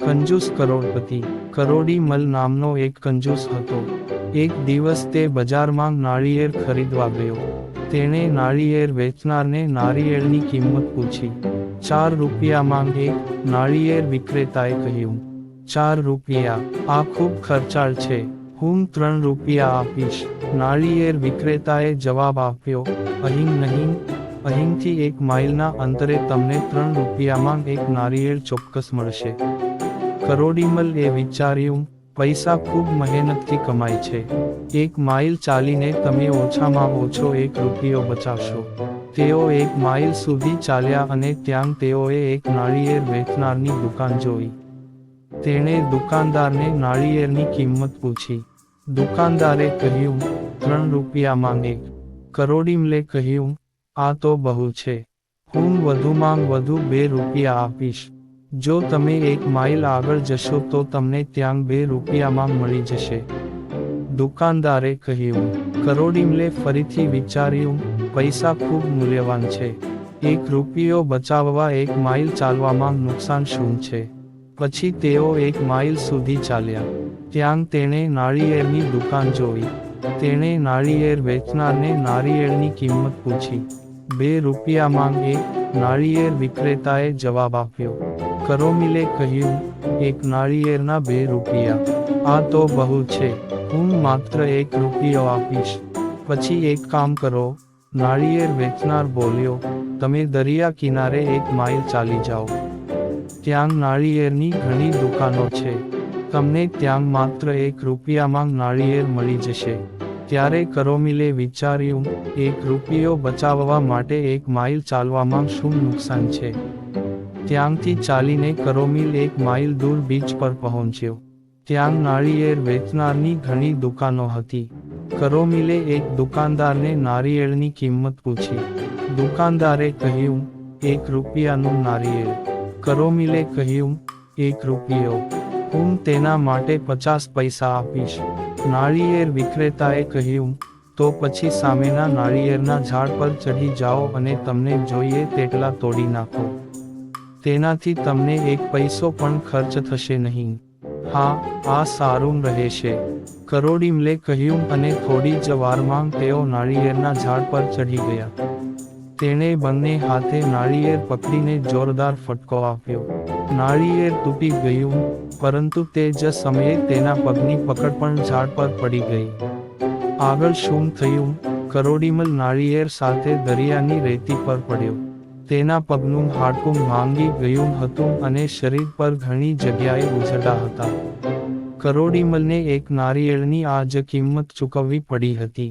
કંજૂસ કરોડપતિ. કરોડીમલ નામનો એક કંજૂસ હતો. એક દિવસ તે બજારમાં નાળિયેર ખરીદવા ગયો. તેણે નાળિયેર વેચનારને નારિયેળની કિંમત પૂછી. ચાર રૂપિયામાં એક નાળિયેર વિક્રેતાએ કહ્યું, ચાર રૂપિયા. આ ખૂબ ખર્ચાળ છે. હું ત્રણ રૂપિયા આપીશ. નાળિયેર વિક્રેતાએ જવાબ આપ્યો, અહીં નહીં. અહીંથી એક માઇલના અંતરે તમને ત્રણ રૂપિયામાં એક નારિયેળ ચોક્કસ મળશે. કરોડીમલ એ વિચાર્યું, પૈસા ખૂબ મહેનતથી કમાય છે. એક માઇલ ચાલીને તમે ઓછામાં ઓછો એક રૂપિયો બચાવશો. તેઓ એક માઇલ સુધી ચાલ્યા અને ત્યાં તેઓએ એક નાળિયેર વેચનારની દુકાન જોઈ. તેણે દુકાનદારને નાળિયેરની કિંમત પૂછી. દુકાનદારે કહ્યું, ત્રણ રૂપિયામાં એક. કરોડીમલે કહ્યું, આ તો બહુ છે. હું વધુમાં વધુ બે રૂપિયા આપીશ. જો તમે એક માઇલ આગળ જશો તો તમને ત્યાં બે રૂપિયામાં મળી જશે. દુકાનદારે કહ્યું, કરોડીમલે ફરીથી વિચાર્યું, પૈસા ખૂબ મૂલ્યવાન છે. એક રૂપિયો બચાવવા એક માઇલ ચાલવામાં નુકસાન શું છે? પછી તેઓ એક માઇલ સુધી ચાલ્યા. ત્યાં તેણે નાળિયેરની દુકાન જોઈ. તેણે નાળિયેર વેચનારને નારિયેળની કિંમત પૂછી. બે રૂપિયામાં એક નાળિયેર વિક્રેતાએ જવાબ આપ્યો કરોમિલે કહ્યું, એક નાળિયેરના બે રૂપિયા. આ તો બહુ છે. હું માત્ર એક રૂપિયો આપીશ. પછી એક કામ કરો. નાળિયેર વેચનાર બોલ્યો, તમે દરિયા કિનારે એક માઇલ ચાલી જાઓ. ત્યાં નાળિયેરની ઘણી દુકાનો છે. તમને ત્યાં માત્ર એક રૂપિયામાં નાળિયેર મળી જશે. ત્યારે કરોમિલે વિચાર્યું, એક રૂપિયો બચાવવા માટે એક માઇલ ચાલવામાં શું નુકસાન છે? ત્યાંથી ચાલીને કરોમિલ એક માઇલ દૂર બીચ પર પહોંચ્યો. ત્યાં નાળિયેર વેચનારની ઘણી દુકાનો હતી. કરોમિલે એક દુકાનદારને નારિયેળની કિંમત પૂછી. દુકાનદારે કહ્યું, એક રૂપિયાનું નારિયેળ. કરોમિલે કહ્યું, એક રૂપિયો. હું તેના માટે પચાસ પૈસા આપીશ. નાળિયેર વિક્રેતાએ કહ્યું, તો પછી સામેના નાળિયેરના ઝાડ પર ચઢી જાઓ અને તમને જોઈએ તેટલા તોડી નાખો. તેનાથી તમને એક પૈસો પણ ખર્ચ થશે નહીં. હા, આ સારું રહેશે. કરોડીમલે કહ્યું અને થોડી જ વારમાં તેઓ નાળિયેરના ઝાડ પર ચઢી ગયા. તેણે બંને હાથે નાળિયેર પકડીને જોરદાર ફટકો આપ્યો. નાળિયેર તૂટી ગયું, પરંતુ તે જ સમયે તેના પગની પકડ પણ ઝાડ પર પડી ગઈ. આગળ શું થયું? કરોડીમલ નાળિયેર સાથે દરિયાની રેતી પર પડ્યો. તેના પગનું હાડકું ભાંગી ગયું હતું અને શરીર પર ઘણી જગ્યાએ ઉઝડા હતા. કરોડીમલને એક નારિયેળની આજ કિંમત ચૂકવવી પડી હતી.